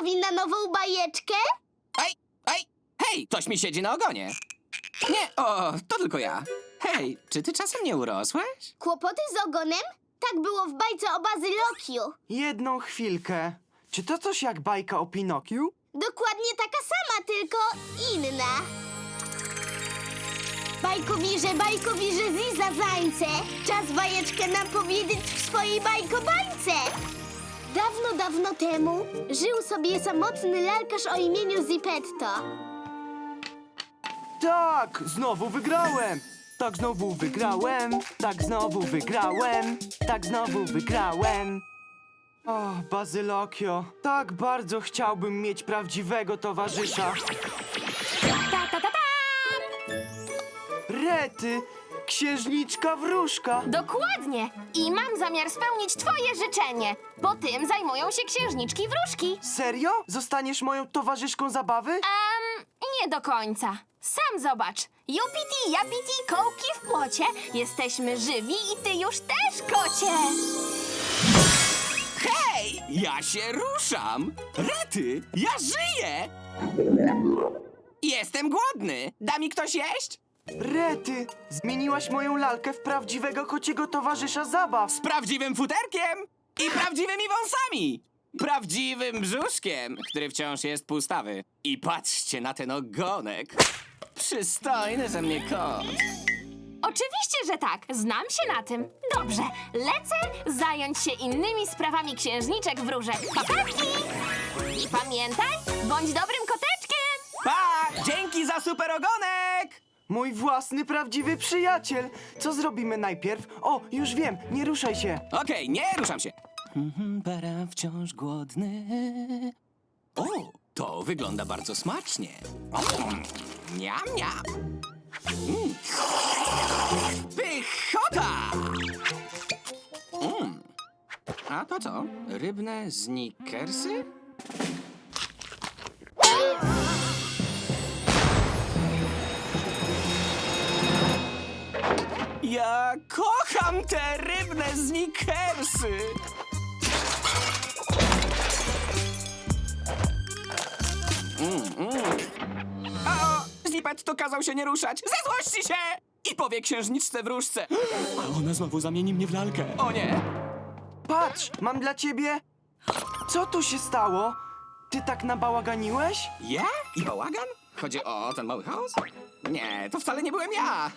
gotowi na nową bajeczkę? Ej, ej, hej, ktoś mi siedzi na ogonie. Nie, o, to tylko ja. Hej, czy ty czasem nie urosłeś? Kłopoty z ogonem? Tak było w bajce o Bazylokiu. Jedną chwilkę. Czy to coś jak bajka o Pinokiu? Dokładnie taka sama, tylko inna. Bajkowirze, bajkowirze, ziza zańce. Czas bajeczkę nam powiedzieć w swojej bajkobańce. Dawno, dawno temu żył sobie samotny lalkarz o imieniu Zipetto. Tak, znowu wygrałem! Tak znowu wygrałem, tak znowu wygrałem, tak znowu wygrałem. O, Bazylokio, tak bardzo chciałbym mieć prawdziwego towarzysza. Ta, ta, ta, ta! Rety, księżniczka wróżka. Dokładnie! I mam zamiar spełnić twoje życzenie, bo tym zajmują się księżniczki wróżki. Serio? Zostaniesz moją towarzyszką zabawy? Um, nie do końca. Sam zobacz. Jupiti, Japiti, kołki w płocie. Jesteśmy żywi i ty już też, kocie! Hej, ja się ruszam. Rety, ja żyję. Jestem głodny. Da mi ktoś jeść? Rety, zmieniłaś moją lalkę w prawdziwego kociego towarzysza zabaw. Z prawdziwym futerkiem i prawdziwymi wąsami. Prawdziwym brzuszkiem, który wciąż jest pustawy. I patrzcie na ten ogonek. Przystojny ze mnie kot. Oczywiście, że tak. Znam się na tym. Dobrze, lecę zająć się innymi sprawami księżniczek wróżek. Papatki! I pamiętaj, bądź dobrym koteczkiem! Pa! Dzięki za super ogonek! Mój własny prawdziwy przyjaciel. Co zrobimy najpierw? O, już wiem, nie ruszaj się. Okej, nie ruszam się. Mhm, Para wciąż głodny. O, to wygląda bardzo smacznie. Mm, Niam, niam. Mm. Pychota! Mm. A to co? Rybne snickersy? Ja kocham te rybne snickersy! Mm, mm. A, Zipetto kazał się nie ruszać. Zezłości się! I powie księżniczce wróżce. A ona znowu zamieni mnie w lalkę. O nie! Patrz, mam dla ciebie. Co tu się stało? Ty tak nabałaganiłeś? Ja? I bałagan? Chodzi o ten mały chaos? Nie, to wcale nie byłem ja.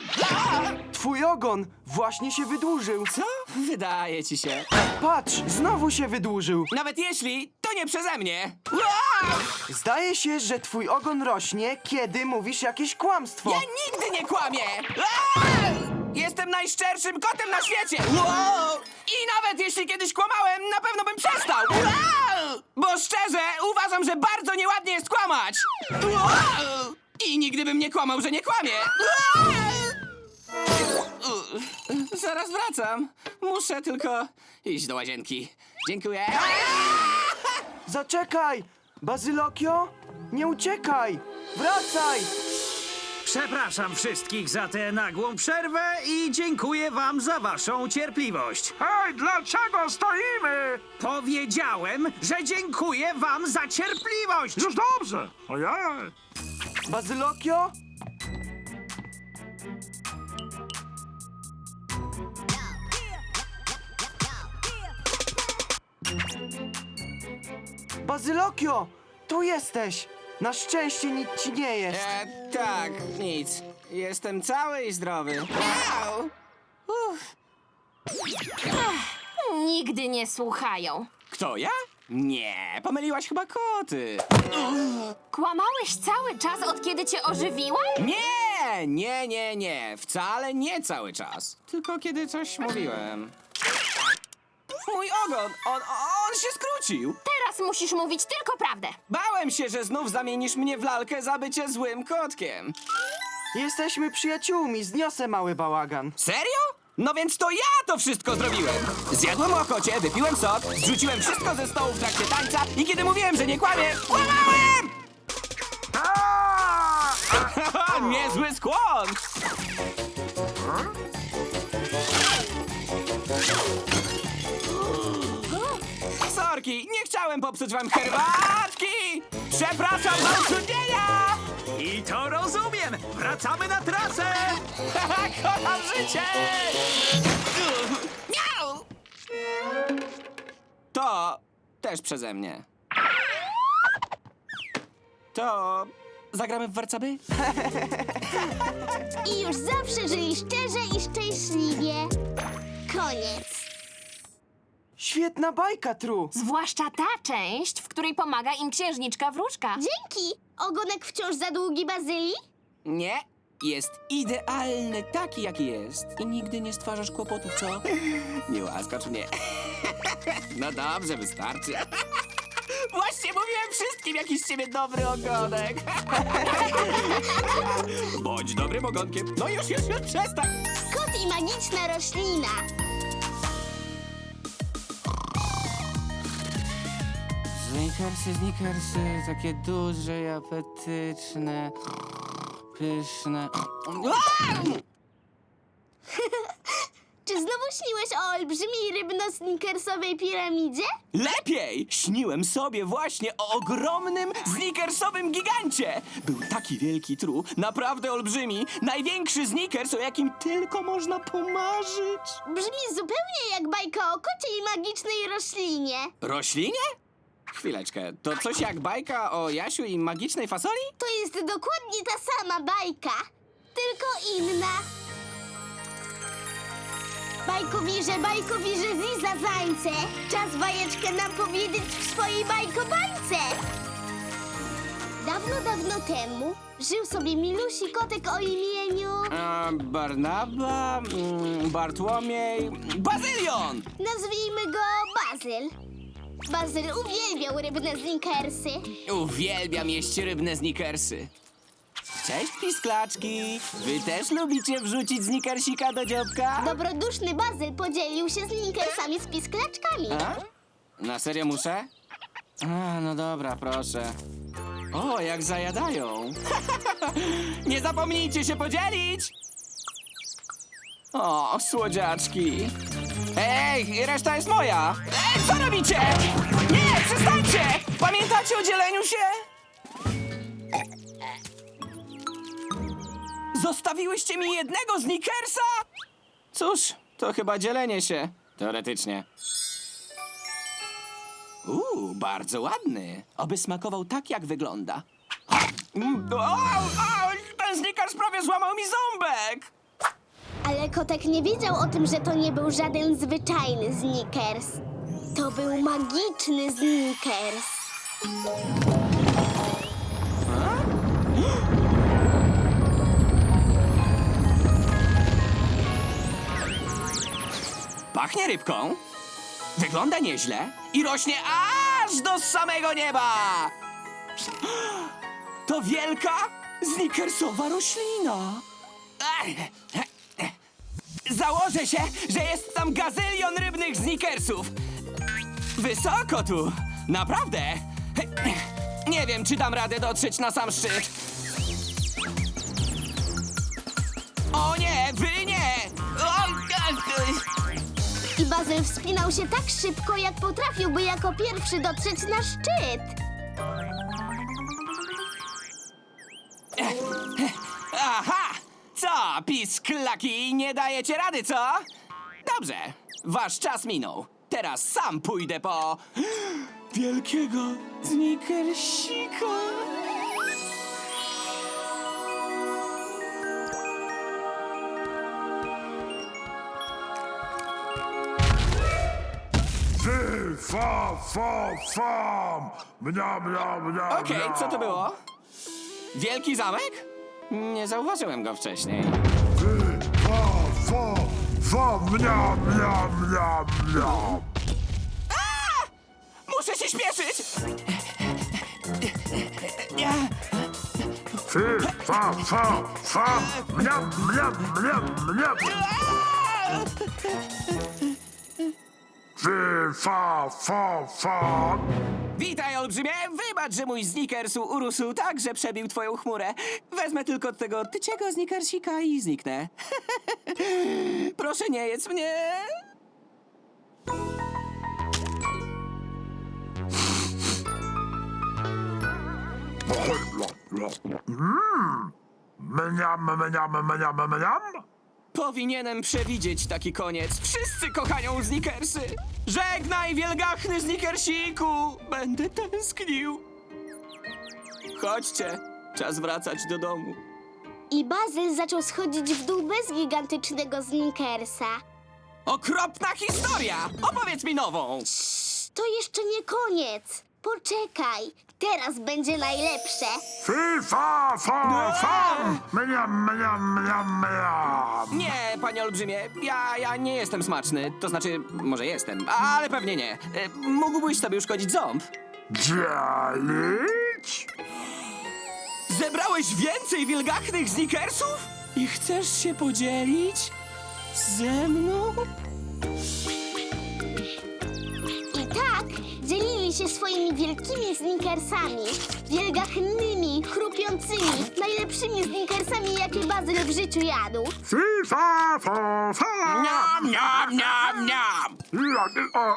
Twój ogon właśnie się wydłużył. Co? Wydaje ci się. Patrz, znowu się wydłużył. Nawet jeśli, to nie przeze mnie. Ua! Zdaje się, że twój ogon rośnie, kiedy mówisz jakieś kłamstwo. Ja nigdy nie kłamię! Jestem najszczerszym kotem na świecie! I nawet jeśli kiedyś kłamałem, na pewno bym przestał! Bo szczerze, uważam, że bardzo nieładnie jest kłamać! I nigdy bym nie kłamał, że nie kłamie! Zaraz wracam. Muszę tylko iść do łazienki. Dziękuję. Zaczekaj! Bazylokio, nie uciekaj! Wracaj! Przepraszam wszystkich za tę nagłą przerwę i dziękuję wam za waszą cierpliwość. Hej, dlaczego stoimy? Powiedziałem, że dziękuję wam za cierpliwość. Już dobrze. Ojej. Bazylokio? Bazylokio! Tu jesteś! Na szczęście nic ci nie jest. E, tak, nic. Jestem cały i zdrowy. Uff. Nigdy nie słuchają. Kto ja? Nie, pomyliłaś chyba koty. Kłamałeś cały czas, od kiedy cię ożywiłam? Nie, nie, nie, nie. Wcale nie cały czas. Tylko kiedy coś mówiłem. Mój ogon, on, on się skrócił. Teraz musisz mówić tylko prawdę. Bałem się, że znów zamienisz mnie w lalkę za bycie złym kotkiem. Jesteśmy przyjaciółmi, zniosę mały bałagan. Serio? No więc to ja to wszystko zrobiłem! Zjadłem łokocie, wypiłem sok, zrzuciłem wszystko ze stołu w trakcie tańca i kiedy mówiłem, że nie kłamię, kłamałem! Niezły skłon! Sorki, nie chciałem chciałem popsuć wam herbatki! Przepraszam za utrudnienia! I to rozumiem! Wracamy na trasę! Kocham życie! Miau! To też przeze mnie. To zagramy w warcaby? I już zawsze żyli szczerze i szczęśliwie. Koniec. Świetna bajka, Tru. Zwłaszcza ta część, w której pomaga im księżniczka wróżka. Dzięki. Ogonek wciąż za długi, Bazylii? Nie. Jest idealny taki, jaki jest. I nigdy nie stwarzasz kłopotów, co? Nie łaskacz mnie. No dobrze, wystarczy. Właśnie mówiłem wszystkim, jaki z ciebie dobry ogonek. Bądź dobrym ogonkiem. No już, już, już, przestań. Kot i magiczna roślina. Snickersy, snickersy, takie duże i apetyczne, pyszne. Czy znowu śniłeś o olbrzymiej rybno-snickersowej piramidzie? Lepiej! Śniłem sobie właśnie o ogromnym, snickersowym gigancie! Był taki wielki tru, naprawdę olbrzymi, największy snickers, o jakim tylko można pomarzyć. Brzmi zupełnie jak bajka o kocie i magicznej roślinie. Roślinie? Chwileczkę, to coś jak bajka o Jasiu i magicznej fasoli? To jest dokładnie ta sama bajka, tylko inna. Bajkowirze, bajkowirze, ziza zańce. Czas bajeczkę nam powiedzieć w swojej bajkobańce. Dawno, dawno temu żył sobie milusi kotek o imieniu... Barnaba, mm, Bartłomiej, Bazylion! Nazwijmy go Bazyl. Bazyl uwielbiał rybne snickersy. Uwielbiam jeść rybne snickersy. Cześć, pisklaczki! Wy też lubicie wrzucić snickersika do dziobka? Dobroduszny Bazyl podzielił się snickersami z pisklaczkami. A? Na serio muszę? A, no dobra, proszę. O, jak zajadają. Nie zapomnijcie się podzielić! O, słodziaczki. Ej, reszta jest moja. Robicie? Nie, przestańcie! Pamiętacie o dzieleniu się? Zostawiłyście mi jednego Snickersa? Cóż, to chyba dzielenie się. Teoretycznie. Uuu, bardzo ładny. Oby smakował tak, jak wygląda. Mm, O, o, ten Snickers prawie złamał mi ząbek! Ale kotek nie wiedział o tym, że to nie był żaden zwyczajny Snickers. To był magiczny Snickers. Pachnie rybką, wygląda nieźle i rośnie aż do samego nieba! To wielka, snickersowa roślina. Założę się, że jest tam gazylion rybnych snickersów. Wysoko tu, naprawdę. Nie wiem, czy dam radę dotrzeć na sam szczyt. O nie, wy nie! O, I Bazyl wspinał się tak szybko, jak potrafiłby jako pierwszy dotrzeć na szczyt. Aha! Co, pisklaki, nie dajecie rady, co? Dobrze, wasz czas minął. Teraz sam pójdę po... Wielkiego Snickersika. Fy, fa, fa, fam! Mnia, mnia, mnia, Okej, mnia. co to było? Wielki zamek? Nie zauważyłem go wcześniej. Fy, fa, fa, fa, mnia, mnia, mnia, mnia. Muszę się śpieszyć! Fy, fa, fa, fa, mnia, mnia, mnia, mnia. Fy, fa, fa, fa. Witaj, olbrzymie! Wybacz, że mój Snickers urósł tak, że przebił twoją chmurę. Wezmę tylko tego tyciego Snickersika i zniknę. Proszę, nie jedz mnie! Mmm. Mniam, mniam, mniam, mniam. Powinienem przewidzieć taki koniec. Wszyscy kochają Snickersy. Żegnaj, wielgachny Snickersiku! Będę tęsknił. Chodźcie, czas wracać do domu. I Bazyl zaczął schodzić w dół bez gigantycznego Snickersa. Okropna historia! Opowiedz mi nową! To jeszcze nie koniec. Poczekaj, teraz będzie najlepsze. Fi, fa, fa, fam. Mniam, mniam, mniam, mniam. Nie, panie olbrzymie, ja, ja nie jestem smaczny. To znaczy, może jestem, ale pewnie nie. E, Mógłbyś sobie uszkodzić ząb. Dzielić? Zebrałeś więcej wielgachnych Snickersów? I chcesz się podzielić ze mną? Się swoimi wielkimi Snickersami. Wielgachnymi, chrupiącymi, najlepszymi Snickersami, jakie Bazyl w życiu jadł. Fi, fa, fa, fa. Niam, niam, niam, niam! Ja.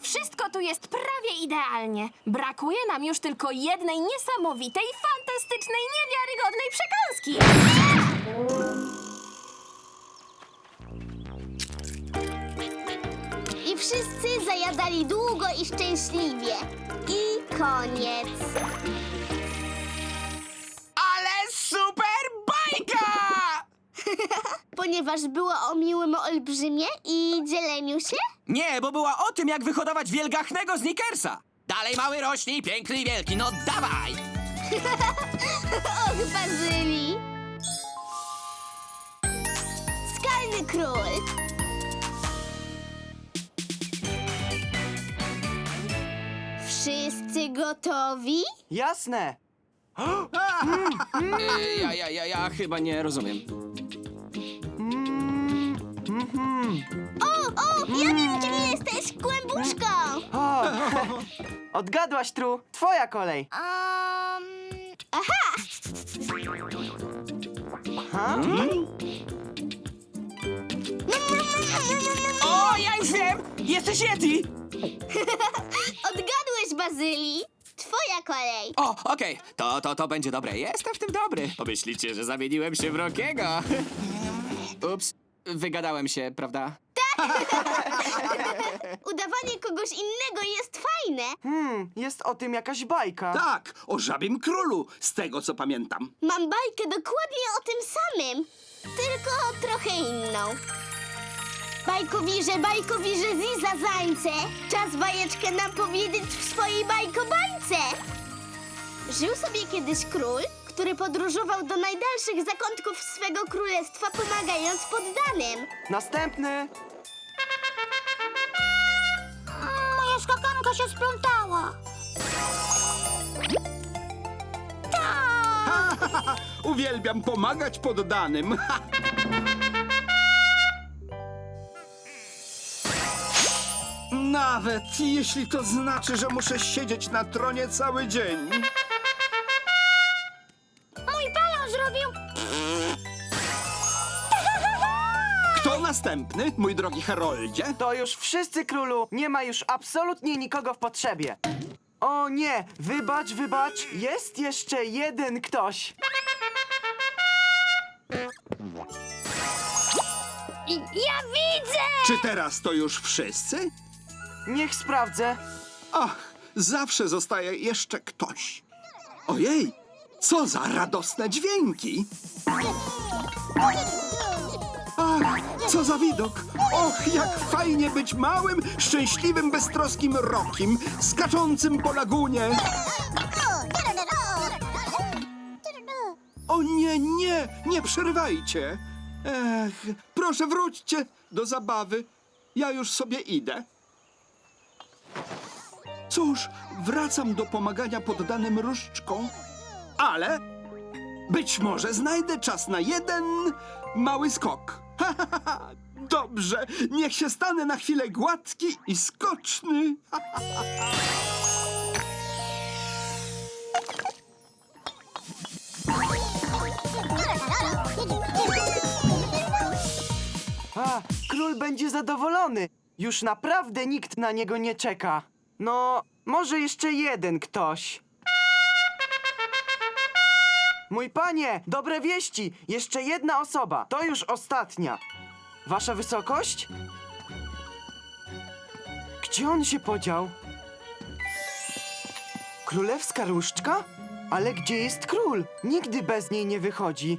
Wszystko tu jest prawie idealnie. Brakuje nam już tylko jednej niesamowitej, fantastycznej, niewiarygodnej przekąski. Wszyscy zajadali długo i szczęśliwie. I koniec. Ale super bajka! Ponieważ było o miłym olbrzymie i dzieleniu się? Nie, bo była o tym, jak wyhodować wielgachnego Snickersa. Dalej mały rośnij, piękny i wielki, no dawaj! Och, Bazyli! Skalny król! Wszyscy gotowi? Jasne. E, ja, ja, ja, ja chyba nie rozumiem. O, o, ja wiem, kim jesteś! Kłębuszką! O, odgadłaś, Tru. Twoja kolej. Um, aha! Ha? O, ja już wiem! Jesteś Yeti! Odgadłeś, Bazyli! Twoja kolej! O, okej, to, to, to będzie dobre. Jestem w tym dobry. Pomyślicie, że zamieniłem się w Rockiego. Ups, wygadałem się, prawda? Udawanie kogoś innego jest fajne. Hmm, jest o tym jakaś bajka. Tak, o żabim królu, z tego co pamiętam. Mam bajkę dokładnie o tym samym, tylko trochę inną. Bajkowirze, bajkowirze, ziza zańce, czas bajeczkę nam powiedzieć w swojej bajkobańce. Żył sobie kiedyś król, który podróżował do najdalszych zakątków swego królestwa, pomagając poddanym. Następny. Moja skakanka się splątała. Uwielbiam pomagać poddanym. Nawet jeśli to znaczy, że muszę siedzieć na tronie cały dzień. Mój balon zrobił... Kto następny, mój drogi Haroldzie? To już wszyscy, królu. Nie ma już absolutnie nikogo w potrzebie. O nie, wybacz, wybacz. Jest jeszcze jeden ktoś. Ja widzę! Czy teraz to już wszyscy? Niech sprawdzę. Ach, zawsze zostaje jeszcze ktoś. Ojej, co za radosne dźwięki! Ach, co za widok! Och, jak fajnie być małym, szczęśliwym, beztroskim rokiem, skaczącym po lagunie! O nie, nie, nie przerywajcie! Ech, proszę wróćcie do zabawy. Ja już sobie idę. Cóż, wracam do pomagania poddanym różdżką, ale być może znajdę czas na jeden mały skok. Dobrze, niech się stanę na chwilę gładki i skoczny. A, król będzie zadowolony. Już naprawdę nikt na niego nie czeka. No, Może jeszcze jeden ktoś. Mój panie, dobre wieści! Jeszcze jedna osoba. To już ostatnia. Wasza wysokość? Gdzie on się podział? Królewska różdżka? Ale gdzie jest król? Nigdy bez niej nie wychodzi.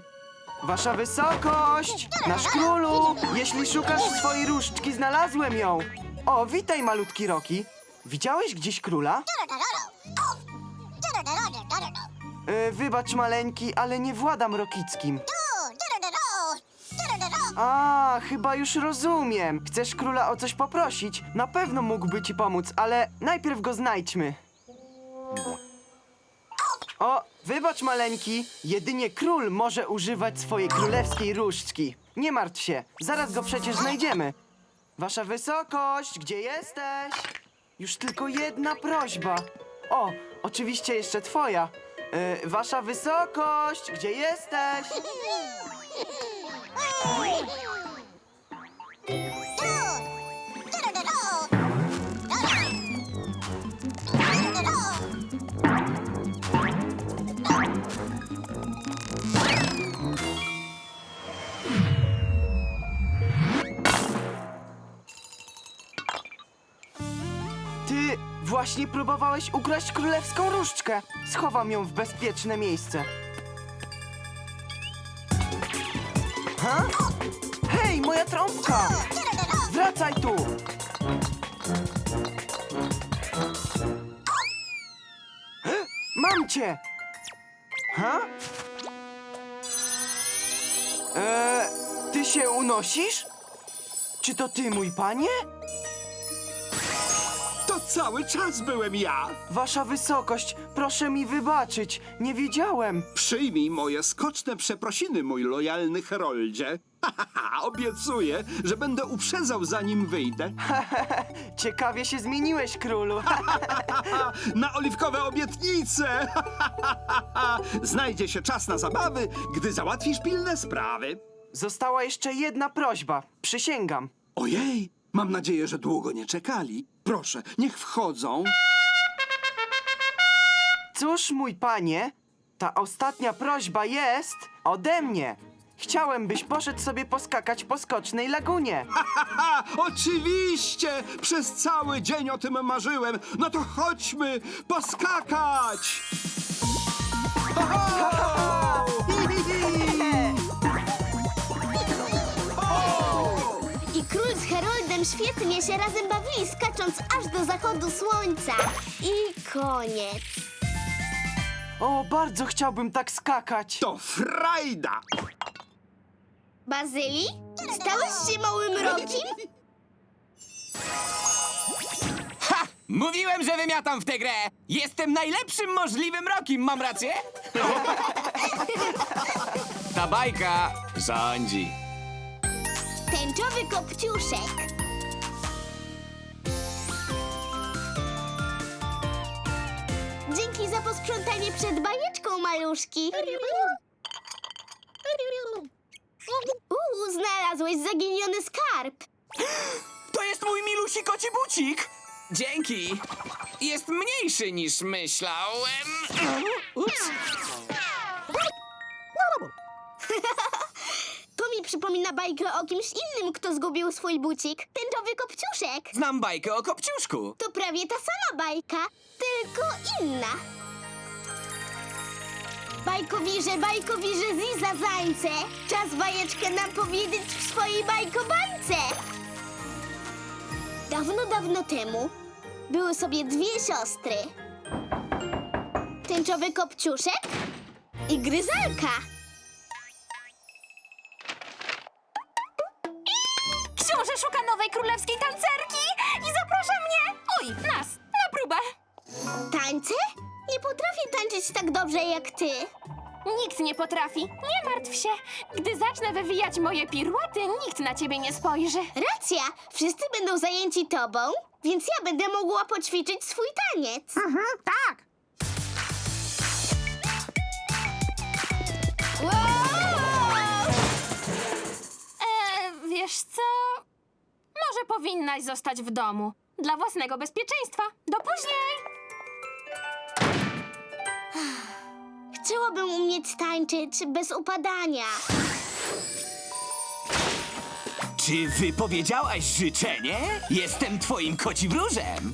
Wasza wysokość! Nasz królu! Jeśli szukasz swojej różdżki, znalazłem ją! O, witaj, malutki Roki. Widziałeś gdzieś króla? E, wybacz, maleńki, ale nie władam rokickim. A, chyba już rozumiem. Chcesz króla o coś poprosić? Na pewno mógłby ci pomóc, ale najpierw go znajdźmy. O, wybacz, maleńki. Jedynie król może używać swojej królewskiej różdżki. Nie martw się, zaraz go przecież znajdziemy. Wasza wysokość, gdzie jesteś? Już tylko jedna prośba. O, oczywiście jeszcze twoja. E, wasza wysokość, gdzie jesteś? właśnie próbowałeś ukraść królewską różdżkę. Schowam ją w bezpieczne miejsce. Ha? Hej, moja trąbka! Wracaj tu! Mam cię! Ha? Eee, ty się unosisz? Czy to ty, mój panie? Cały czas byłem ja. Wasza wysokość, proszę mi wybaczyć, nie wiedziałem. Przyjmij moje skoczne przeprosiny, mój lojalny Heroldzie. Obiecuję, że będę uprzedzał zanim wyjdę. Ciekawie się zmieniłeś, królu. Na oliwkowe obietnice! Znajdzie się czas na zabawy, gdy załatwisz pilne sprawy. Została jeszcze jedna prośba, przysięgam. Ojej, mam nadzieję, że długo nie czekali. Proszę, niech wchodzą. Cóż, mój panie, ta ostatnia prośba jest ode mnie. Chciałem, byś poszedł sobie poskakać po skocznej lagunie. Haha, oczywiście! Przez cały dzień o tym marzyłem. No to chodźmy poskakać! Oho! Hi, hi, hi! Świetnie się razem bawili, skacząc aż do zachodu słońca. I koniec. O, bardzo chciałbym tak skakać. To frajda! Bazyli? Stałeś się małym rokiem? Ha! Mówiłem, że wymiatam w tę grę! Jestem najlepszym możliwym rokiem, mam rację? Ta bajka rządzi. Tęczowy kopciuszek. Dzięki za posprzątanie przed bajeczką, maluszki. Uuu, znalazłeś zaginiony skarb. To jest mój milusi koci bucik! Dzięki! Jest mniejszy niż myślałem. Ups. To mi przypomina bajkę o kimś innym, kto zgubił swój bucik. Tęczowy kopciuszek. Znam bajkę o kopciuszku. To prawie ta sama bajka, tylko inna. Bajkowirze, bajkowirze, ziza zańce. Czas bajeczkę nam powiedzieć w swojej bajkobajce. Dawno, dawno temu były sobie dwie siostry. Tęczowy kopciuszek i gryzalka. Szuka nowej królewskiej tancerki i zaprasza mnie, oj, nas, na próbę. Tańce? Nie potrafię tańczyć tak dobrze jak ty. Nikt nie potrafi, nie martw się. Gdy zacznę wywijać moje piruety, nikt na ciebie nie spojrzy. Racja, wszyscy będą zajęci tobą, więc ja będę mogła poćwiczyć swój taniec. Mhm, tak. E, wiesz co? może powinnaś zostać w domu. Dla własnego bezpieczeństwa. Do później! Chciałabym umieć tańczyć bez upadania. Czy wypowiedziałaś życzenie? Jestem twoim kocibróżem.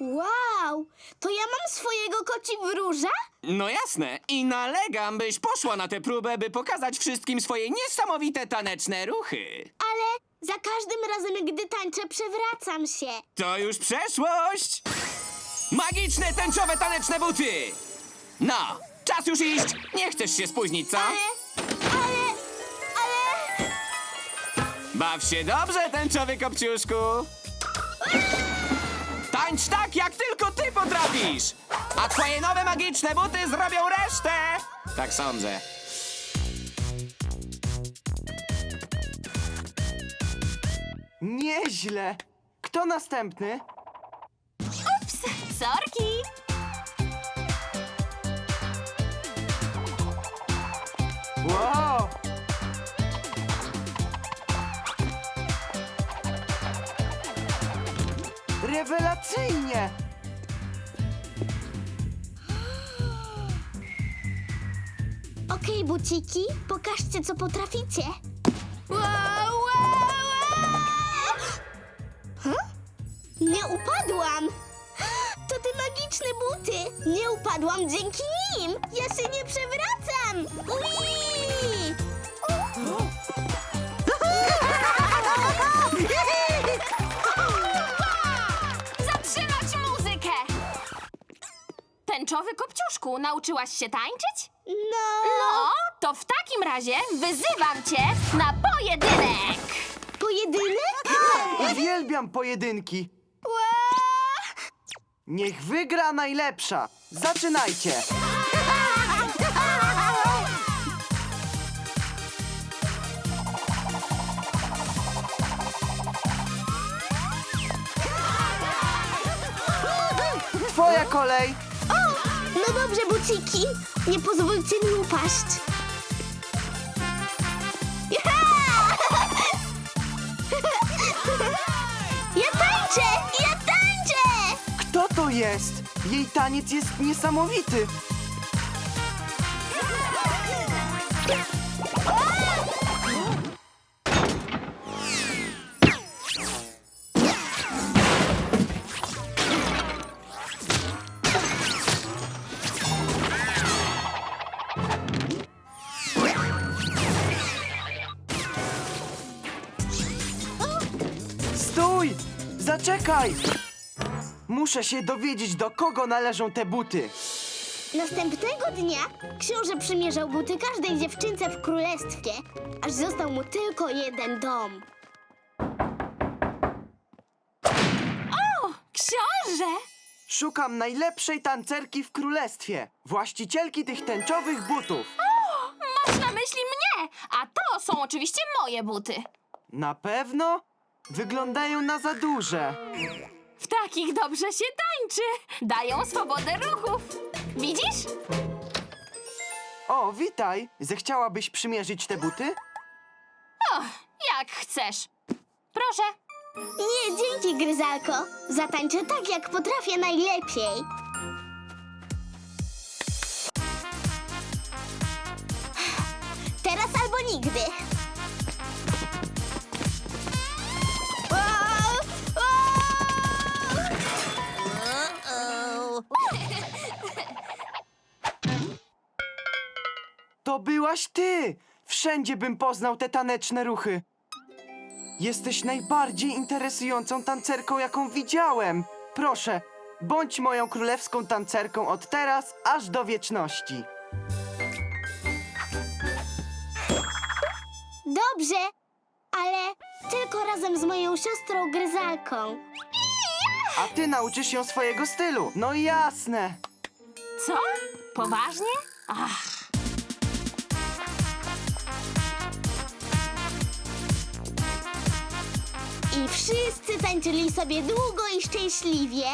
Wow, to ja mam swojego koci wróża? No jasne. I nalegam, byś poszła na tę próbę, by pokazać wszystkim swoje niesamowite taneczne ruchy. Ale za każdym razem, gdy tańczę, przewracam się. To już przeszłość! Magiczne, tęczowe, taneczne buty! No, czas już iść! Nie chcesz się spóźnić, co? Ale, ale, ale... Baw się dobrze, tęczowy kopciuszku! Tańcz tak, jak tylko ty potrafisz! A twoje nowe magiczne buty zrobią resztę! Tak sądzę. Nieźle. Kto następny? Ups, sorki. Wow! Rewelacyjnie! Okej, buciki, pokażcie, co potraficie. Wow, wow, wow! Huh? Nie upadłam! To te magiczne buty! Nie upadłam dzięki nim! Ja się nie przewracam! Nauczyłaś się tańczyć? No, No, to w takim razie wyzywam cię na pojedynek! pojedynek? Uwielbiam pojedynki. Ła! Niech wygra najlepsza. Zaczynajcie. Twoja kolej. No dobrze, buciki, nie pozwólcie mi upaść. Ja tańczę! Ja tańczę! Kto to jest? Jej taniec jest niesamowity. Stój! Zaczekaj! Muszę się dowiedzieć, do kogo należą te buty. Następnego dnia książę przymierzał buty każdej dziewczynce w królestwie, aż został mu tylko jeden dom. Książę! Szukam najlepszej tancerki w królestwie. Właścicielki tych tęczowych butów. Masz na myśli mnie, a to są oczywiście moje buty. Na pewno? Wyglądają na za duże. W takich dobrze się tańczy. Dają swobodę ruchów. Widzisz? O, witaj. Zechciałabyś przymierzyć te buty? Jak chcesz. Proszę. Nie, dzięki, Gryzalko. Zatańczę tak, jak potrafię najlepiej. Teraz albo nigdy. To byłaś ty! Wszędzie bym poznał te taneczne ruchy. Jesteś najbardziej interesującą tancerką, jaką widziałem. Proszę, bądź moją królewską tancerką od teraz aż do wieczności. Dobrze, ale tylko razem z moją siostrą Gryzalką. A ty nauczysz ją swojego stylu. No jasne. Co? Poważnie? Ach. I wszyscy tańczyli sobie długo i szczęśliwie.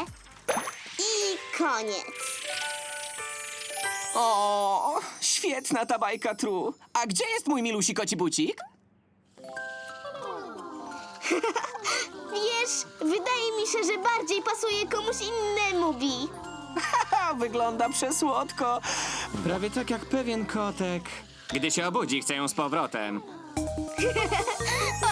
I koniec. O, świetna ta bajka tru. A gdzie jest mój milusi koci bucik? Wiesz, wydaje mi się, że bardziej pasuje komuś innemu, Bi. Haha, wygląda przesłodko. Prawie tak jak pewien kotek. Gdy się obudzi, chcę ją z powrotem.